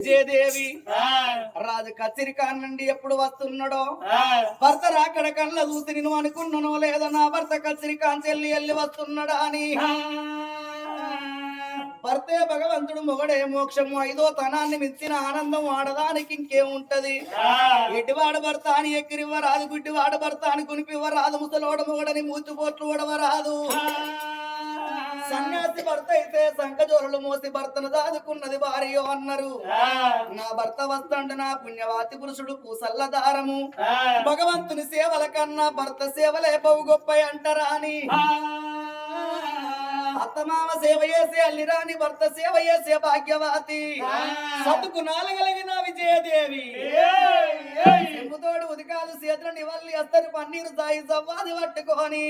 విజయదేవి. రాజు కచ్చిరికాన్ నుండి ఎప్పుడు వస్తున్నాడో? భర్త రాకడ కళ్ళ చూసి నేను అనుకున్నానో లేదో నా భర్త కచ్చిరికాన్ చెల్లి వెళ్ళి వస్తున్నాడా అని? భర్తే భగవంతుడు మొగడే మోక్షము ఐదో తనాన్ని మించిన ఆనందం ఆడదానికి ఇంకేముంటది? ఎడ్డివాడు భర్త అని ఎక్కిరివ్వరాదు గుడ్డివాడు భర్త అని కునిపివ్వరాదు ముసలోడు మొగడని మూతిపోట్లు ఓడవరాదు సన్యాసి భర్త అయితే సంకజోరులు మోసి భర్తను దాదుకున్నది భార్య అన్నారు. నా భర్త వస్తండు నా పుణ్యవాతి పురుషుడు పూసల్ల దారము. భగవంతుని సేవల కన్నా భర్త సేవలే బహు గొప్ప అంటారా అని. అత్తమామ సేవ చేసే అల్లిరాని భర్త సేవ చేసే భాగ్యవతి. సతుకు నాలుగలిగిన విజయదేవి. చెంబుతోడు ఉదికాలు చేతుల నివల్లి అస్తరు పన్నీరు సాయి సవ్వాది పట్టుకొని.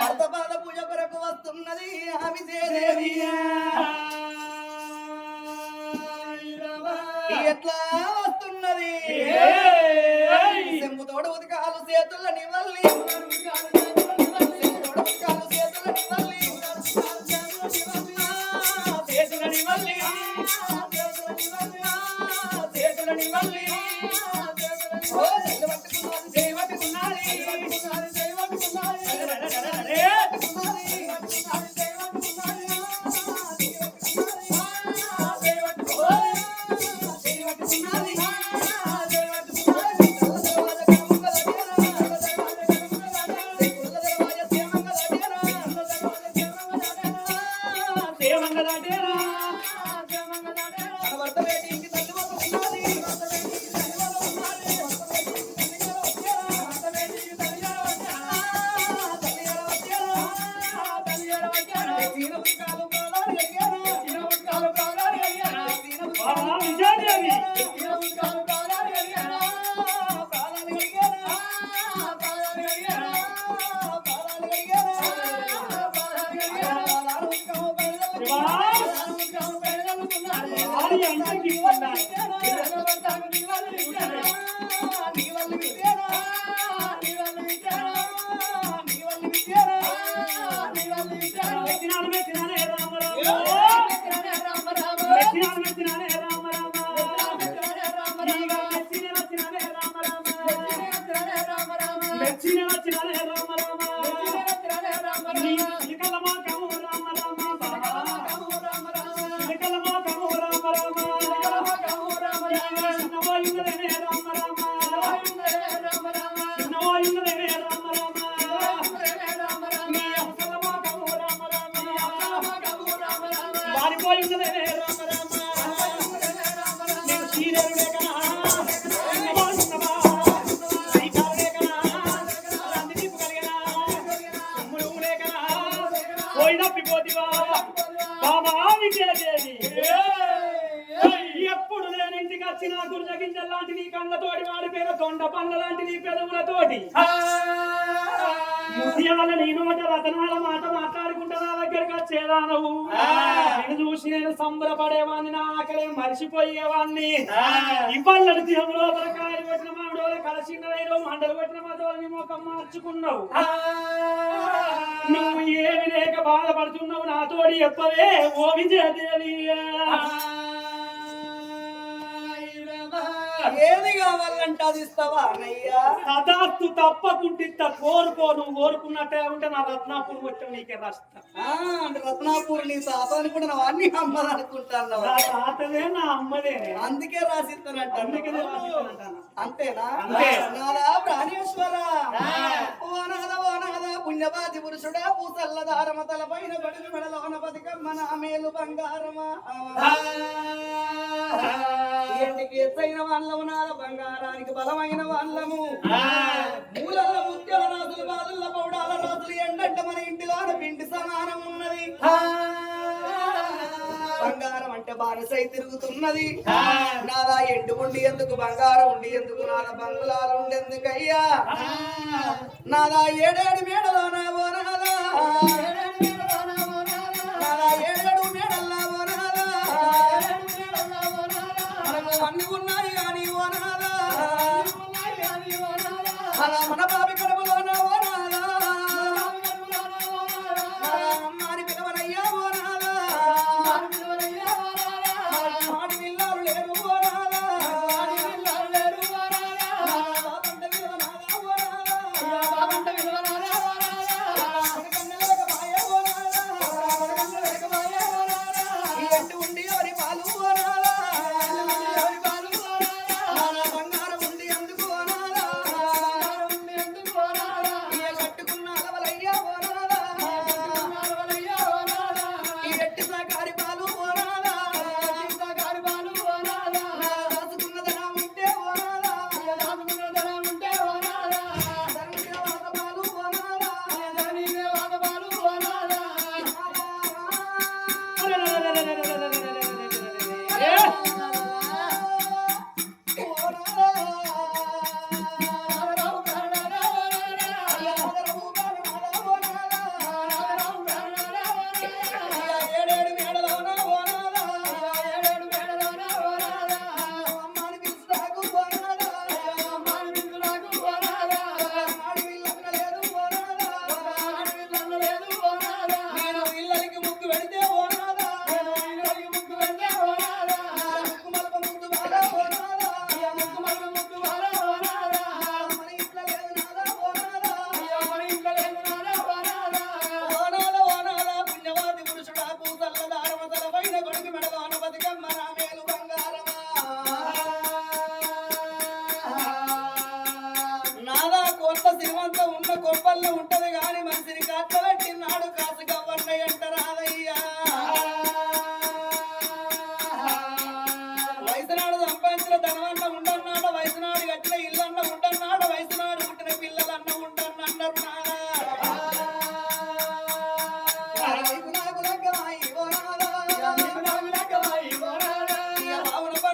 భర్త పాద పూజ కొరకు వస్తున్నది ఆ! విజయదేవి ఎట్లా వస్తున్నది? చెంబుతోడు ఉదికాలు చేతుల నివల్లి నివల్లి నివల్లి Vira o galo ఎప్పుడు నేను ఇంటికి వచ్చిన గుర్జగింజ లాంటి నీ కళ్ళతోటి వాడిపోయిన దొండ పండ్ల లాంటి నీ పెదవులతోటి. ముత్యాల నీ నోట రతనాల మాట మాట్లాడుకుంటా నా దగ్గరికి వచ్చేదానవు. నేను చూసి నేను సంబరపడేవాడిని నా ఆకలే మరిచిపోయేవాడిని ఇవ్వల్లడి దేహం లోపల కాయలు పెట్టిన మామిడోల కలసిండలైన మండలు పెట్టిన మధులని ముఖం మార్చుకున్నావు. నువ్వు ఏమి లేక బాధపడుతున్నావు నాతోడి చెప్పవే ఓ విజయదేవి ఏది కావాలంటే అది ఇస్తావా అన్నయ్యా? సదాస్తు తప్పకుంటిత్త కోరుకో నువ్వు కోరుకున్నట్టే ఉంటే నా రత్నాపూర్ వచ్చావు నీకే రాస్తా. అంటే రత్నాపూర్ నీ తాత అని కూడా నువ్వు అన్ని అమ్మాలనుకుంటాను నా తాతదే నా అమ్మదే. అందుకే రాసిస్తానంట రాసిస్తానంటాను. అంతేనా? ప్రాణేశ్వర. పుణ్యపాతి పురుషుడా పూసల్ల దారమ తల పైన బడుగు మెడలోన బతుకమ్మ నా మేలు బంగారమా? ఎంటికి ఎత్తైన వాళ్ళము నాద బంగారానికి బలమైన వాళ్ళము. మూలల్ల ముత్యాల రాజులు పౌడాల రాజులు ఎండంట మన ఇంటిలోన పిండి సమానం ఉన్నది. బంగారం అంటే బానిసై తిరుగుతున్నది. నాదా ఎండు ఉండి ఎందుకు బంగారం ఉండి ఎందుకు నాద బంగుళాలు ఉండెందుకయ్యా? నాదా ఏడేడు మేడలో నా ఓ మన బాబి కడుపులోన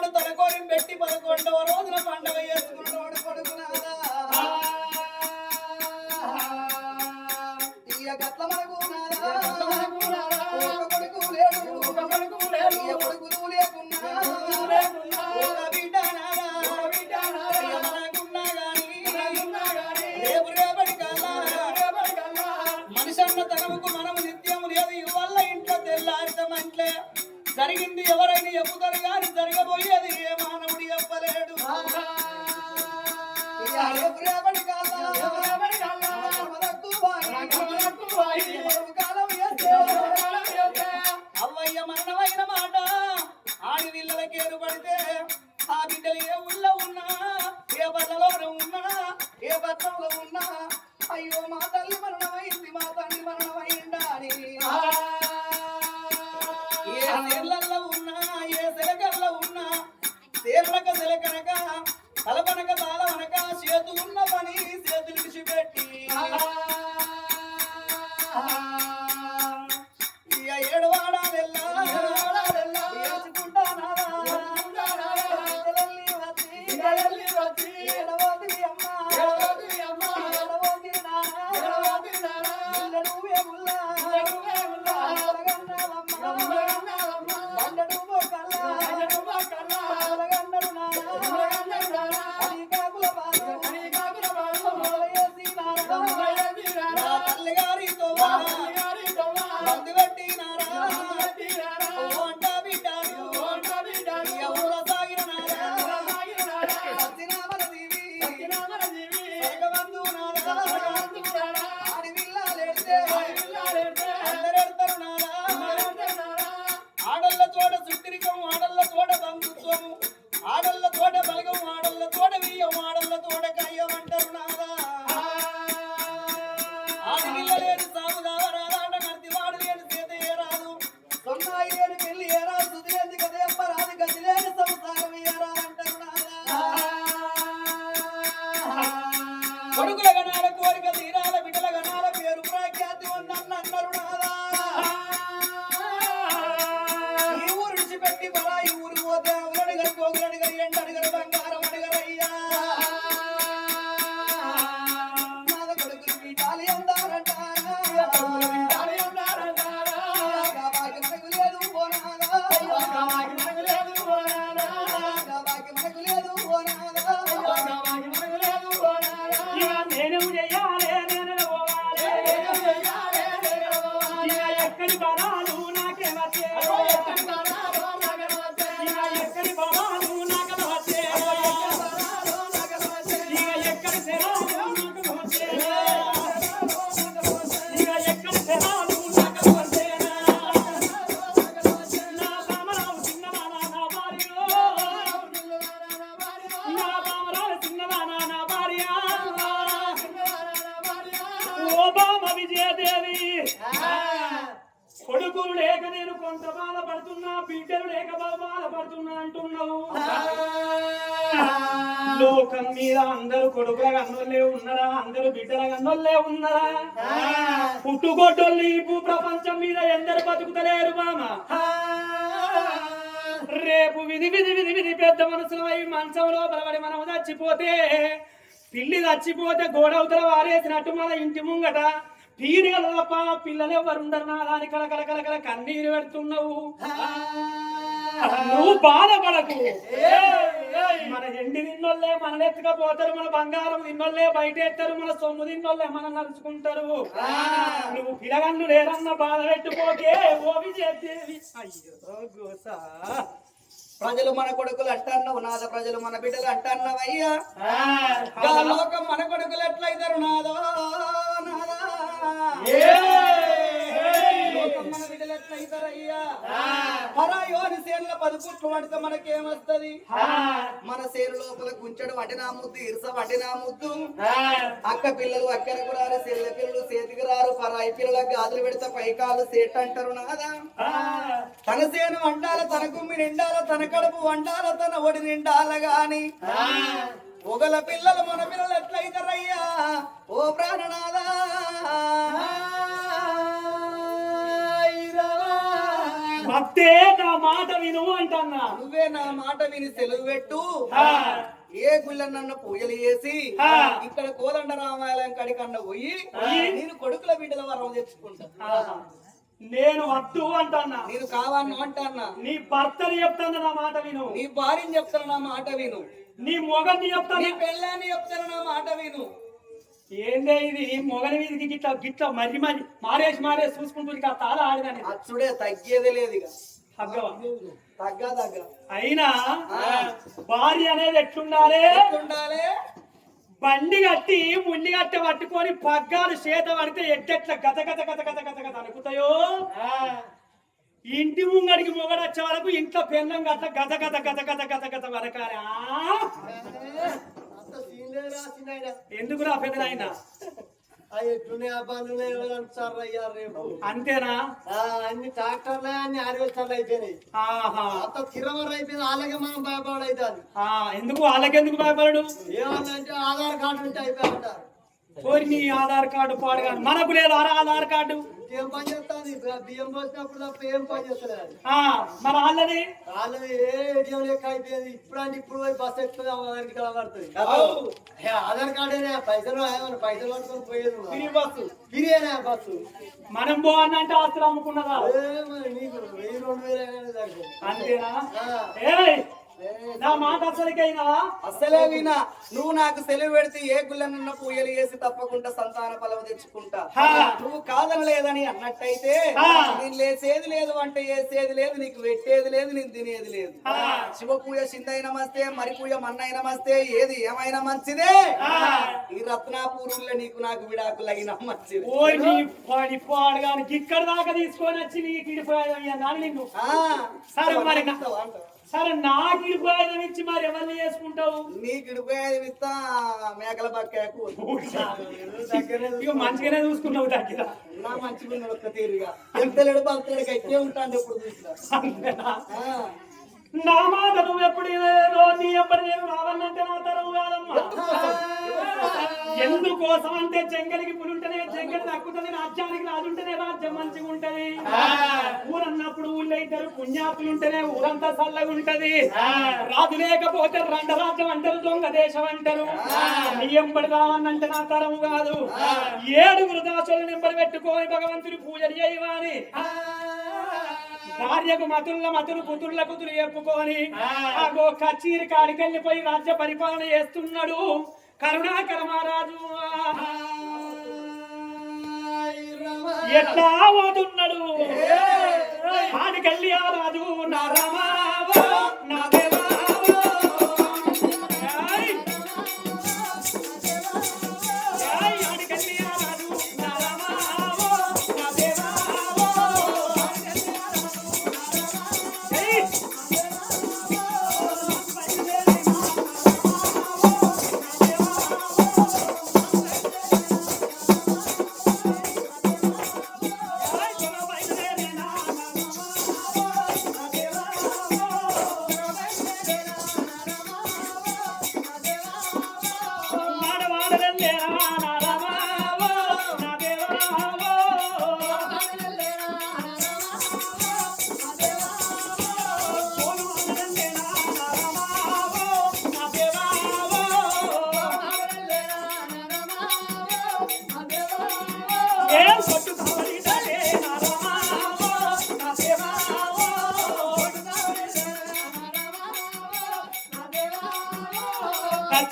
నాడు తలకోని పెట్టి పదకొండవరు అవ్వయ్య మరణమైన మాట. ఆడి పిల్లలకి ఏర్పడితే ఆ బిడ్డలు ఏ ఊళ్ళో ఉన్నా. ఏ బట్టలో ఉన్నా ఏ బట్టంలో ఉన్నా Thank you. పుట్టుగొడ్డోళ్ళు ఈ భూ ప్రపంచం మీద ఎందరు బతుకుతలేరు మామ? రేపు విధి విధి విధి విధి పెద్ద మనసులు అయి మంచం లోపలబడి మనం చచ్చిపోతే పిల్లి చచ్చిపోతే గోడవుతల వారేసినట్టు మన ఇంటి ముంగట పీరియలు పిల్లలు ఎవరుండరు నా దాని కల కల కల కల కన్నీరు పెడుతున్నావు. నువ్వు బాధపడకు మన ఎండి తిన్నోళ్ళే మన ఎత్తుకపోతారు మన బంగారం తిన్నోళ్ళే బయట ఎత్తారు మన సొమ్ము తిన్నోళ్ళే మనం నడుచుకుంటారు నువ్వు పిలగన్ను లేరన్న బాధ పెట్టుకోకే ఓ విజయదేవి అయ్యో గోసా. ప్రజలు మన కొడుకులు అంటన్నావు నాద ప్రజలు మన బిడ్డలు అంటన్నావు అయ్యా లోకం మన కొడుకులు ఎట్లయితారు నాదో. నాదా మన బిడ్డలు ఎట్లయితారు అయ్యా పరాయోని సేనుల పది పుట్లు పడితే మనకేమొస్తది మన సేను లోపల గుంచెడు వడ్డినా ముద్దు ఇరుస వడ్డినా ముద్దు. అక్క పిల్లలు అక్కరకు రారు చెల్లె పిల్లలు చేతికి రారు పరాయి పిల్లలకు గాజులు పెడితే పైకాలు సేట్ అంటారు నాదా తన సేను వండాల తన కుమ్మి నిండాల తన కడుపు వండాల తన ఒడి నిండాల గాని. ఒగల పిల్లలు మన పిల్లలు ఎట్లయితారయ్యా? ఓ ప్రాణనాదా భక్తే నా మాట విను అంటన్నా. నువ్వే నా మాట విని సెలవు పెట్టు. ఏ గుళ్ళన్న పూజలు చేసి. ఇక్కడ కోదండ రామాలయం కడికన్న పోయి? నేను కొడుకుల బిడ్డల వరం తెచ్చుకుంటా. నేను వద్దు అంటన్నా. నేను కావాలను అంటాన్నా. నీ భర్తని చెప్తాను నా మాట విను. నీ భార్యని చెప్తాను నా మాట విను. నీ మొగని నీ చెప్తాను పెళ్ళాన్ని చెప్తాను నా మాట విను. ఏందే ఇది? మొగని మీదకి గిట్ల గిట్ల మర్రి మర్రి మారేసి మారేసి చూసుకుంటూ ఇక తాళ ఆడదాని అచ్చుడే తగ్గేదే లేదు ఇక. తగ్గవా? తగ్గ తగ్గ. అయినా భార్య అనేది ఎట్లుండాలి? ఉండాలి బండి కట్టి ముండి కట్టి పట్టుకొని పగ్గాలు చేత పడితే ఎట్టెట్ల గత గత గత గత గత గత అనుకుతాయో ఇంటి ముంగడికి మొగడు వచ్చే వరకు ఇంట్లో పెన్నం గత గత గత గత గత గత గత వరకారా. ఎందుకు రా పెద్ద ఆయన ఆ బండ్లు ఎవరంటారు అయ్యా రేపు. అంతేనా? ఆ, అన్ని ట్రాక్టర్లే అన్ని హార్వెస్టర్లు అయిపోయినాయి. అంత తిరవరు అయిపోయింది అలాగే మనం భయపడైతుంది. ఆ, ఎందుకు వాళ్ళకెందుకు భయపడడు? ఏమన్నా అంటే ఆధార్ కార్డు ఉంటే అయిపోయింటారు కోరి నీ ఆధార్ కార్డు పాడుగా మనకు లేదు ఆధార్ కార్డు. ఏం పని చేస్తుంది? బియ్యం పోసినప్పుడు తప్ప ఏం పని చేస్తలేదు. అది. ఆ మన వాళ్ళది వాళ్ళది ఏ ఏటీఎం లెక్క అయిపోయింది? ఇప్పుడు అంటే ఇప్పుడు పోయి బస్ ఎక్కుతుంది ఆధార్ కార్డు పడుతుంది ఏ, ఆధార్ కార్డేనే పైసలు పైసలు పట్టుకొని పోయేది ఫ్రీ. బస్సు. ఫ్రీయేనా బస్సు. మనం పో అంటే ఆస్తులు అమ్ముకున్నదా నీకు వెయ్యి రెండు వేలు అయినా. అంతేనా? నా మాట అసలుకైనా అసలే వినా నువ్వు నాకు సెలవు పెడితే ఏ గుళ్ళనున్న పూజలు చేసి తప్పకుండా సంతాన ఫలం తెచ్చుకుంటా. నువ్వు కాదనలేదని అన్నట్టయితే హా. నేను లేసేది లేదు వంట చేసేది లేదు నీకు పెట్టేది లేదు నేను తినేది లేదు. శివ పూజ సింధై నమస్తే మరి పూజ మన్నై నమస్తే ఏది ఏమైనా మంచిదే. ఈ రత్నాపూరుల్లో నీకు నాకు విడాకులైనా మంచిది ఓ నీ పాడి పాడగానికి ఇక్కడ దాకా తీసుకొని వచ్చి నీకు. సరే మరి? సరే నాకు ఇడిపోయేది ఇచ్చి మరి ఎవరిని చేసుకుంటావు? నీకు ఇడిపోయేది ఇస్తా మేకల దగ్గరే ఇక మంచిగానే చూసుకున్నావు దగ్గర. నా మంచిగా ఒక్క తీరుగా. ఎంతలేడు బంతలేడు గట్టే ఉంటాను ఎప్పుడు చూసినా. నా మాట నువ్వు ఎప్పుడు నీ ఎప్పుడు నేను రావాలంటే నా తరం కాదమ్మా. ఎందుకోసం అంటే జంగలికి పులుంటేనే జంగలి తక్కుతుంది రాజ్యానికి రాజుంటేనే రాజ్యం మంచిగా ఉంటది. ఊరన్నప్పుడు ఊళ్ళో ఇద్దరు పుణ్యాతులు ఉంటేనే ఊరంతా చల్లగా ఉంటది. రాజు లేకపోతే రండ రాజ్యం అంటారు దొంగ దేశం అంటారు. నీ ఎంబడి రావన్నంటే నా తరం కాదు. ఏడుగురు దాసులు నెంబడి పెట్టుకొని భగవంతుని పూజలు చేయవాని. భార్యకు మతుల మతులు పుతుర్ల కుతులు చెప్పుకొని ఆగో కచ్చీరి కాడికెళ్ళిపోయి రాజ్య పరిపాలన చేస్తున్నాడు. కరుణాకర మహారాజు. ఎట్లా పోతున్నాడు ఆడికెళ్ళి ఆ రాజు నా రామావో, నా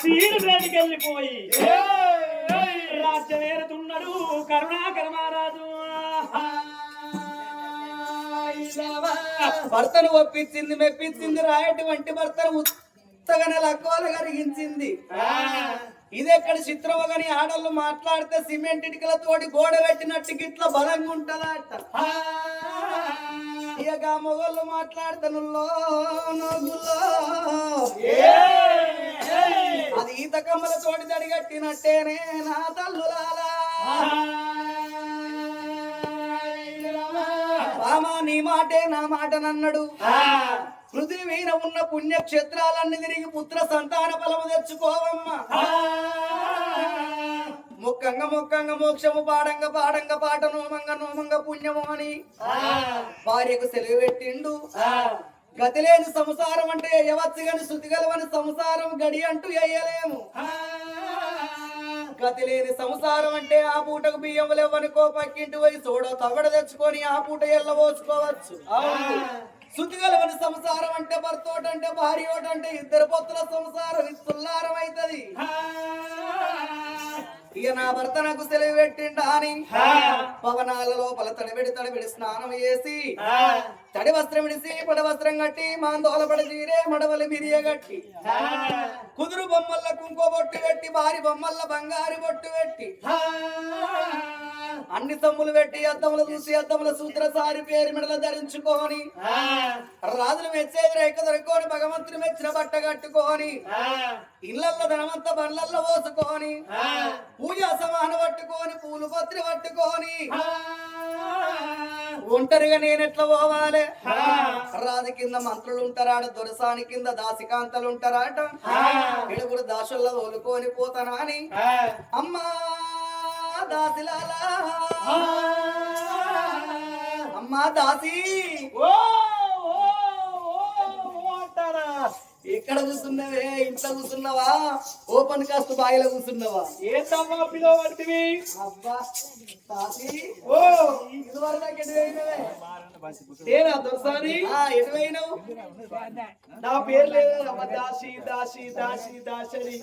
చీరు వేడికెళ్ళిపోయి రాజ్యం ఏరుతున్నాడు కరుణాకర మహారాజు. భర్తను ఒప్పించింది మెప్పించింది రాయటువంటి భర్తను ఉత్తగానే లక్కువలు కరిగించింది. ఇది ఎక్కడ చిత్రమో గాని ఆడళ్ళు మాట్లాడితే సిమెంట్ ఇటుకలతోటి గోడ పెట్టినట్టు గిట్ల బలంగా ఉంటదట. ఇక మొగళ్ళు మాట్లాడితే కమ్మల తోటి తడిగట్టినట్టేనే నా తల్లులాలా రామా నీ మాటే నా మాట నన్నడు. పృథివీన ఉన్న పుణ్యక్షేత్రాలన్నీ తిరిగి పుత్ర సంతాన ఫలము తెచ్చుకోవమ్మా. ముక్కంగ ముక్కంగ మోక్షము పాడంగ పాడంగ పాట నోమంగ నోమంగ పుణ్యము అని. భార్యకు సెలవు పెట్టిండు. గతి లేని సంసారం అంటే ఎయవచ్చు గాని శృతి గలవని సంసారం గడి అంటూ వేయలేము గతి లేని సంసారం అంటే ఆ పూటకు బియ్యం లేవనుకో పక్కింటి పోయి చూడ తగడ తెచ్చుకొని ఆ పూట ఎల్ల పోసుకోవచ్చు. శృతి గలవని సంసారం అంటే భర్తోటంటే భార్యోటంటే ఇద్దరు పొత్తుల సంసారం ఇస్తుల్లారం అవుతుంది ఇక నా భర్త నాకు సెలవు పెట్టిండా అని. పవనాల లోపల తడిబెడి తడిబెడి స్నానం చేసి తడి వస్త్రం విడిసి పడ వస్త్రం కట్టి మాందోల పడి తీరే మడవలి మిరియ గట్టి కుదురు బొమ్మల్ల కుంకో బొట్టు పెట్టి భారీ బొమ్మల్ల బంగారు బొట్టు పెట్టి. అన్ని సొమ్ములు పెట్టి అద్దములు చూసి అద్దముల సూత్రసారి పేరు మెడల ధరించుకొని. రాజులు మెచ్చేది రేఖ దొరుకుని భగవంతుని మెచ్చిన బట్ట కట్టుకొని ఇళ్ళల్లో ధనమంతా బండ్లల్లో పోసుకొని పూజా సమాన పట్టుకొని పూలు పత్రి పట్టుకొని. ఒంటరిగా నేను ఎట్లా పోవాలి? రాజు కింద మంత్రులు ఉంటారాడ దొరసాని కింద దాసికాంతలు ఉంటారాట ఏడుగురు దాసుల్లో తోలుకొని పోతానా అని అమ్మా! దాసిలాలా. అమ్మా దాసి. ఓ అంటారా? ఇక్కడ కూర్చున్నవే ఇంట్లో కూర్చున్నావా? Open cast బాయిలో కూర్చున్నావా? ఏంటమ్మా పిలవంటివి అబ్బా దాసి. ఓ. ఇదివరకు దాకా ఎటు పోయినవే? నేనా దొరసాని? ఆ, ఎటు పోయినావు? నా పేరు లేదు అమ్మ దాసి దాసి దాసి దాసరి.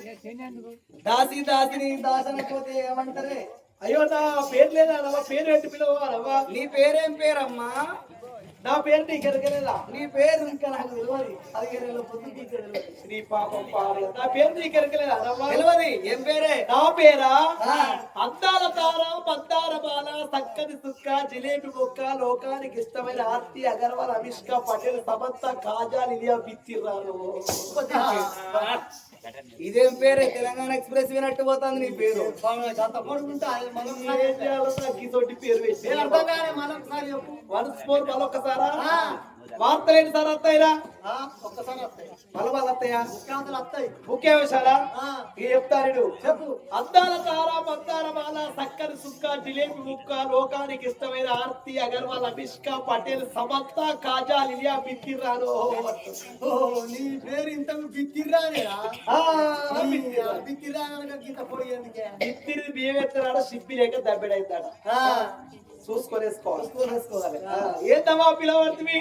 దాసి దాసిని దాసనకపోతే ఏమంటారే? అయ్యో నా పేరు లేదా అమ్మ పేరు ఎట్టి పిలవాలమ్మా నీ పేరేం పేరమ్మా? నా పేరు నీకు ఎరగలేదా నీ పేరు? ఇంకా నాకు తెలియదు అది ఇంకా తెలియదు నీ పాపం పాడు నా పేరు నీకు ఎరగలేదా అమ్మా తెలియదు ఏం పేరే? నా పేరా. అందాల తార మందార బాల చక్కని సుక్క జిలేబి మొక్క లోకానికి ఇష్టమైన ఆర్తి అగర్వాల్ అమిష్క పటేల్ సమంత కాజా నిలియా బిత్తిర్రారు ఇదేం పేరే? తెలంగాణ ఎక్స్ప్రెస్ వినట్టు పోతుంది నీ పేరు. ఏం చేయాలో నాకు ఇతోటి పేరు పెట్టి. మళ్ళొక్కసారా వార్తలేని సార్ అత్తయ్యరా? ఒక్కసారి మళ్ళీ అత్తయ్యా? ముఖ్య విషయాలా? ఇక చెప్తాను చెప్పు. అద్దాల తార మందార బాల సక్కని సుక్క జిలేబి ముక్క లోకానికి ఇష్టమైన ఆర్తి అగర్వాల్ అమిష్క పటేల్ సమంత కాజా లిలియా ఓ నీ పేరు గీత ఎందుకే బిత్తిరి బియ్యం సిప్పి లేక దబ్బెడైతాడు? చూసుకొనేసుకోవాలి వేసుకోవాలి ఏంటమ్మా పిలవడుతుంది